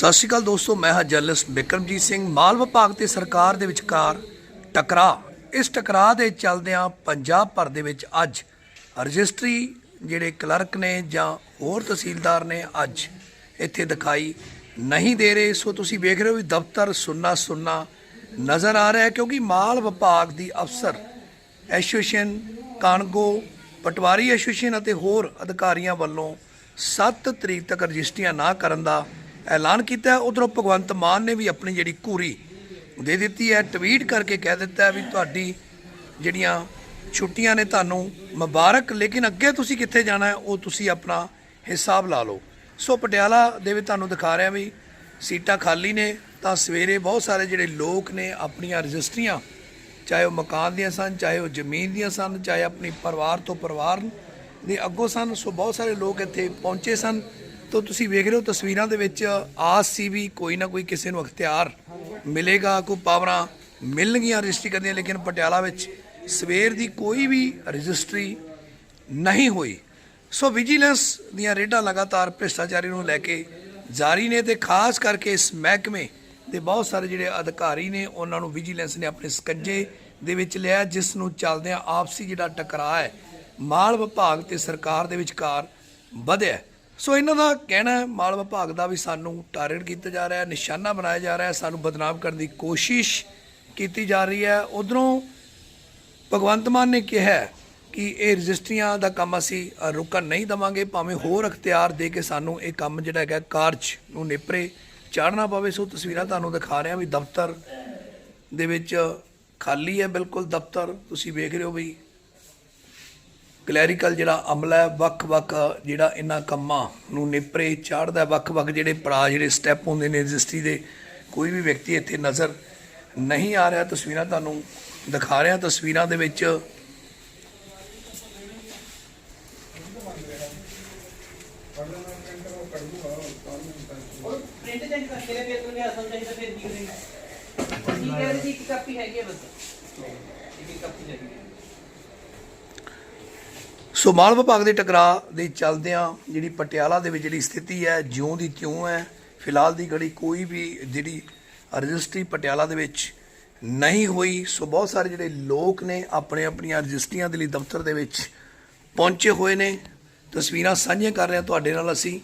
ਸਤਿ ਸ਼੍ਰੀ ਅਕਾਲ ਦੋਸਤੋ, ਮੈਂ ਹਾਂ ਜਰਨਲਿਸਟ ਬਿਕਰਮਜੀਤ ਸਿੰਘ, ਮਾਲ ਵਿਭਾਗ ਤੇ ਸਰਕਾਰ ਦੇ ਵਿਚਕਾਰ ਟਕਰਾਅ। ਇਸ ਟਕਰਾਅ ਦੇ ਚੱਲਦਿਆਂ ਪੰਜਾਬ ਭਰ ਦੇ ਵਿੱਚ ਅੱਜ ਰਜਿਸਟਰੀ ਜਿਹੜੇ ਕਲਰਕ ਨੇ ਜਾਂ ਹੋਰ ਤਹਿਸੀਲਦਾਰ ਨੇ ਅੱਜ ਇੱਥੇ ਦਿਖਾਈ ਨਹੀਂ ਦੇ ਰਹੇ। ਸੋ ਤੁਸੀਂ ਵੇਖ ਰਹੇ ਹੋ ਵੀ ਦਫ਼ਤਰ ਸੁੰਨਾ ਸੁੰਨਾ ਨਜ਼ਰ ਆ ਰਿਹਾ ਹੈ ਕਿਉਂਕਿ ਮਾਲ ਵਿਭਾਗ ਦੀ ਅਫਸਰ ਐਸੋਸੀਏਸ਼ਨ, ਕਾਨਗੋ, ਪਟਵਾਰੀ ਐਸੋਸੀਏਸ਼ਨ ਅਤੇ ਹੋਰ ਅਧਿਕਾਰੀਆਂ ਵੱਲੋਂ 7 ਤਰੀਕ ਤੱਕ ਰਜਿਸਟਰੀਆਂ ਨਾ ਕਰਨ ਦਾ ਐਲਾਨ ਕੀਤਾ ਹੈ ਉਧਰੋਂ ਭਗਵੰਤ ਮਾਨ ਨੇ ਵੀ ਆਪਣੀ ਜਿਹੜੀ ਘੂਰੀ ਦੇ ਦਿੱਤੀ ਹੈ, ਟਵੀਟ ਕਰਕੇ ਕਹਿ ਦਿੱਤਾ ਵੀ ਤੁਹਾਡੀ ਜਿਹੜੀਆਂ ਛੁੱਟੀਆਂ ਨੇ ਤੁਹਾਨੂੰ ਮੁਬਾਰਕ, ਲੇਕਿਨ ਅੱਗੇ ਤੁਸੀਂ ਕਿੱਥੇ ਜਾਣਾ ਹੈ, ਉਹ ਤੁਸੀਂ ਆਪਣਾ ਹਿਸਾਬ ਲਾ ਲਓ। ਸੋ ਪਟਿਆਲਾ ਦੇ ਵਿੱਚ ਤੁਹਾਨੂੰ ਦਿਖਾ ਰਿਹਾ ਵੀ ਸੀਟਾਂ ਖਾਲੀ ਨੇ, ਤਾਂ ਸਵੇਰੇ ਬਹੁਤ ਸਾਰੇ ਜਿਹੜੇ ਲੋਕ ਨੇ, ਆਪਣੀਆਂ ਰਜਿਸਟਰੀਆਂ, ਚਾਹੇ ਉਹ ਮਕਾਨ ਦੀਆਂ ਸਨ, ਚਾਹੇ ਉਹ ਜ਼ਮੀਨ ਦੀਆਂ ਸਨ, ਚਾਹੇ ਆਪਣੀ ਪਰਿਵਾਰ ਤੋਂ ਪਰਿਵਾਰ ਦੇ ਅੱਗੋਂ ਸਨ, ਸੋ ਬਹੁਤ ਸਾਰੇ ਲੋਕ ਇੱਥੇ ਪਹੁੰਚੇ ਸਨ। ਤਾਂ ਤੁਸੀਂ ਵੇਖ ਰਹੇ ਹੋ ਤਸਵੀਰਾਂ ਦੇ ਵਿੱਚ ਆਸ ਸੀ ਵੀ ਕੋਈ ਨਾ ਕੋਈ ਕਿਸੇ ਨੂੰ ਅਖਤਿਆਰ ਮਿਲੇਗਾ, ਕੋਈ ਪਾਵਰਾਂ ਮਿਲਣਗੀਆਂ ਰਜਿਸਟਰੀ ਕਰਦੀਆਂ ਲੇਕਿਨ ਪਟਿਆਲਾ ਵਿੱਚ ਸਵੇਰ ਦੀ ਕੋਈ ਵੀ ਰਜਿਸਟਰੀ ਨਹੀਂ ਹੋਈ। ਸੋ ਵਿਜੀਲੈਂਸ ਦੀਆਂ ਰੇਡਾਂ ਲਗਾਤਾਰ ਭ੍ਰਿਸ਼ਟਾਚਾਰੀ ਨੂੰ ਲੈ ਕੇ ਜਾਰੀ ਨੇ ਤੇ ਖਾਸ ਕਰਕੇ ਇਸ ਮਹਿਕਮੇ ਦੇ ਬਹੁਤ ਸਾਰੇ ਜਿਹੜੇ ਅਧਿਕਾਰੀ ਨੇ, ਉਹਨਾਂ ਨੂੰ ਵਿਜੀਲੈਂਸ ਨੇ ਆਪਣੇ ਸਕੰਜੇ ਦੇ ਵਿੱਚ ਲਿਆ, ਜਿਸ ਨੂੰ ਚੱਲਦਿਆਂ ਆਪਸੀ ਜਿਹੜਾ ਟਕਰਾਅ ਹੈ, ਮਾਲ ਵਿਭਾਗ ਤੇ ਸਰਕਾਰ ਦੇ ਵਿਚਕਾਰ ਵਧਿਆ। ਸੋ ਇਹਨਾਂ ਦਾ ਕਹਿਣਾ ਹੈ ਮਾਲ ਵਿਭਾਗ ਦਾ ਵੀ ਸਾਨੂੰ ਟਾਰਗੇਟ ਕੀਤਾ ਜਾ ਰਿਹਾ ਹੈ ਨਿਸ਼ਾਨਾ ਬਣਾਇਆ ਜਾ ਰਿਹਾ ਹੈ ਸਾਨੂੰ ਬਦਨਾਮ ਕਰਨ ਦੀ ਕੋਸ਼ਿਸ਼ ਕੀਤੀ ਜਾ ਰਹੀ ਹੈ। ਉਧਰੋਂ ਭਗਵੰਤ ਮਾਨ ਨੇ ਕਿਹਾ ਕਿ ਇਹ ਰਜਿਸਟਰੀਆਂ ਦਾ ਕੰਮ ਅਸੀਂ ਅ, ਰੁਕਣ ਨਹੀਂ ਦਵਾਂਗੇ ਭਾਵੇਂ ਹੋਰ ਅਖਤਿਆਰ ਦੇ ਕੇ ਸਾਨੂੰ ਇਹ ਕੰਮ ਜਿਹੜਾ ਹੈਗਾ ਕਾਰਜ ਨੂੰ ਨੇਪਰੇ ਚਾੜਨਾ ਪਵੇ। ਸੋ ਤਸਵੀਰਾਂ ਤੁਹਾਨੂੰ ਦਿਖਾ ਰਿਹਾ ਵੀ ਦਫ਼ਤਰ ਦੇ ਵਿੱਚ ਖਾਲੀ ਹੈ ਬਿਲਕੁਲ ਦਫ਼ਤਰ। ਤੁਸੀਂ ਵੇਖ ਰਹੇ ਹੋ ਵੀ ਕਲੈਰੀਕਲ ਜਿਹੜਾ ਅਮਲਾ ਹੈ, ਵੱਖ-ਵੱਖ ਜਿਹੜਾ ਇਹਨਾਂ ਕੰਮਾਂ ਨੂੰ ਨਿਪਰੇ ਚਾੜਦਾ ਵੱਖ-ਵੱਖ ਜਿਹੜੇ ਪੜਾ ਜਿਹੜੇ ਸਟੈਪ ਹੁੰਦੇ ਨੇ ਰਜਿਸਟਰੀ ਦੇ, ਕੋਈ ਵੀ ਵਿਅਕਤੀ ਇੱਥੇ ਨਜ਼ਰ ਨਹੀਂ ਆ ਰਿਹਾ। ਤਸਵੀਰਾਂ ਤੁਹਾਨੂੰ ਦਿਖਾ ਰਿਹਾ। ਤਸਵੀਰਾਂ ਦੇ ਵਿੱਚ ਪ੍ਰਿੰਟ ਚੈੱਕ ਕਰਕੇ ਦੇ ਪੇਪਰ ਦੇ ਅਸਲ ਚਾਹੀਦਾ ਫਿਰ ਕੀ ਠੀਕ ਹੈ ਜੀ, ਇੱਕ ਕਾਪੀ ਹੈਗੀ ਹੈ ਬਸ। ਇੱਕ ਕਾਪੀ ਹੈਗੀ ਸੋ ਮਾਲ ਵਿਭਾਗ ਦੇ ਟਕਰਾਅ ਦੇ ਚੱਲਦਿਆਂ ਜਿਹੜੀ ਪਟਿਆਲਾ ਦੇ ਵਿੱਚ ਜਿਹੜੀ ਸਥਿਤੀ ਹੈ, ਜਿਉਂ ਦੀ ਤਿਉਂ ਹੈ, ਫਿਲਹਾਲ ਦੀ ਘੜੀ ਕੋਈ ਵੀ ਜਿਹੜੀ ਰਜਿਸਟਰੀ ਪਟਿਆਲਾ ਦੇ ਵਿੱਚ ਨਹੀਂ ਹੋਈ। ਸੋ ਬਹੁਤ ਸਾਰੇ ਜਿਹੜੇ ਲੋਕ ਨੇ ਆਪਣੇ ਆਪਣੀਆਂ ਰਜਿਸਟਰੀਆਂ ਦੇ ਲਈ ਦਫ਼ਤਰ ਦੇ ਵਿੱਚ ਪਹੁੰਚੇ ਹੋਏ ਨੇ। ਤਸਵੀਰਾਂ ਸਾਂਝੀਆਂ ਕਰ ਰਹੇ ਹਾਂ ਤੁਹਾਡੇ ਨਾਲ ਅਸੀਂ।